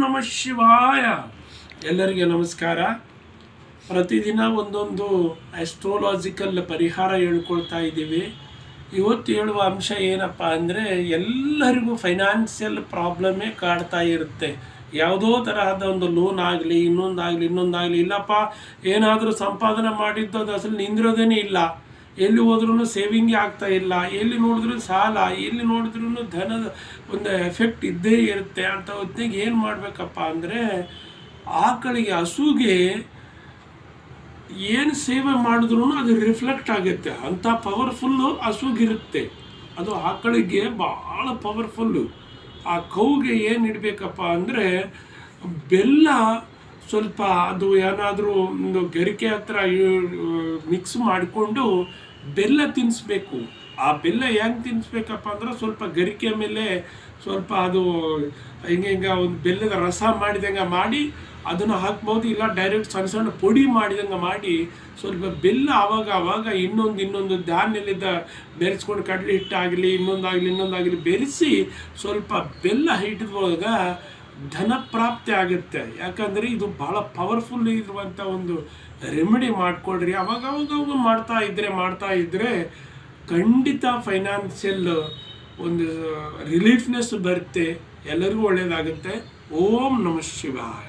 ನಮಃ ಶಿವಾಯ. ಎಲ್ಲರಿಗೆ ನಮಸ್ಕಾರ. ಪ್ರತಿದಿನ ಒಂದೊಂದು ಆಸ್ಟ್ರೋಲಾಜಿಕಲ್ ಪರಿಹಾರ ಹೇಳ್ಕೊಳ್ತಾ ಇದ್ದೀವಿ. ಇವತ್ತು ಹೇಳುವ ಅಂಶ ಏನಪ್ಪ ಅಂದರೆ ಎಲ್ಲರಿಗೂ ಫೈನಾನ್ಷಿಯಲ್ ಪ್ರಾಬ್ಲಮ್ಮೇ ಕಾಡ್ತಾ ಇರುತ್ತೆ. ಯಾವುದೋ ತರಹದ ಒಂದು ಲೋನ್ ಆಗಲಿ, ಇನ್ನೊಂದಾಗಲಿ ಇನ್ನೊಂದಾಗಲಿ, ಇಲ್ಲಪ್ಪ, ಏನಾದರೂ ಸಂಪಾದನೆ ಮಾಡಿದ್ದು ಅದು ಅಸಲು ನಿಂದಿರೋದೇನೇ ಇಲ್ಲ. ಎಲ್ಲಿ ಹೋದ್ರೂ ಸೇವಿಂಗೇ ಆಗ್ತಾ ಇಲ್ಲ, ಎಲ್ಲಿ ನೋಡಿದ್ರು ಸಾಲ, ಎಲ್ಲಿ ನೋಡಿದ್ರೂ ಧನದ ಒಂದು ಎಫೆಕ್ಟ್ ಇದ್ದೇ ಇರುತ್ತೆ ಅಂತ ಹೊತ್ತಿಗೆ ಏನು ಮಾಡಬೇಕಪ್ಪ ಅಂದರೆ ಆಕಳಿಗೆ ಹಸುಗೆ ಏನು ಸೇವೆ ಮಾಡಿದ್ರೂ ಅದು ರಿಫ್ಲೆಕ್ಟ್ ಆಗುತ್ತೆ. ಅಂಥ ಪವರ್ಫುಲ್ಲು ಹಸುಗಿರುತ್ತೆ. ಅದು ಆಕಳಿಗೆ ಭಾಳ ಪವರ್ಫುಲ್ಲು ಆ ಕೌಗೆ ಏನು ಇಡಬೇಕಪ್ಪ ಅಂದರೆ ಬೆಲ್ಲ ಸ್ವಲ್ಪ ಅದು ಏನಾದರೂ ಒಂದು ಗರಿಕೆ ಹತ್ರ ಮಿಕ್ಸ್ ಮಾಡಿಕೊಂಡು ಬೆಲ್ಲ ತಿನ್ನಿಸ್ಬೇಕು ಆ ಬೆಲ್ಲ ಹೆಂಗೆ ತಿನ್ನಿಸ್ಬೇಕಪ್ಪ ಅಂದ್ರೆ ಸ್ವಲ್ಪ ಗರಿಕೆ ಮೇಲೆ ಸ್ವಲ್ಪ ಅದು ಹಿಂಗೆ ಹಿಂಗೆ ಒಂದು ಬೆಲ್ಲದ ರಸ ಮಾಡಿದಂಗೆ ಮಾಡಿ ಅದನ್ನು ಹಾಕ್ಬೋದು, ಇಲ್ಲ ಡೈರೆಕ್ಟ್ ಸಣ್ಣ ಸಣ್ಣ ಪುಡಿ ಮಾಡಿದಂಗೆ ಮಾಡಿ ಸ್ವಲ್ಪ ಬೆಲ್ಲ ಆವಾಗ ಆವಾಗ ಇನ್ನೊಂದು ಇನ್ನೊಂದು ಧಾನ್ಯಲಿದ್ದ ಬೆರೆಸ್ಕೊಂಡು ಕಡಲೆ ಹಿಟ್ಟಾಗಲಿ, ಇನ್ನೊಂದಾಗಲಿ ಇನ್ನೊಂದಾಗಲಿ ಬೆರೆಸಿ ಸ್ವಲ್ಪ ಬೆಲ್ಲ ಹಿಡಿದಾಗ ಧನ ಪ್ರಾಪ್ತಿ ಆಗುತ್ತೆ ಯಾಕಂದರೆ ಇದು ಭಾಳ ಪವರ್ಫುಲ್ ಇರುವಂಥ ಒಂದು ರೆಮಿಡಿ ಮಾಡಿಕೊಡ್ರಿ ಅವಾಗ ಅವಾಗ ಮಾಡ್ತಾ ಇದ್ದರೆ ಮಾಡ್ತಾ ಇದ್ದರೆ ಖಂಡಿತ ಫೈನಾನ್ಷಿಯಲ್ ಒಂದು ರಿಲೀಫ್ನೆಸ್ ಬರುತ್ತೆ. ಎಲ್ಲರಿಗೂ ಒಳ್ಳೆಯದಾಗುತ್ತೆ ಓಂ ನಮಃ ಶಿವಾಯ.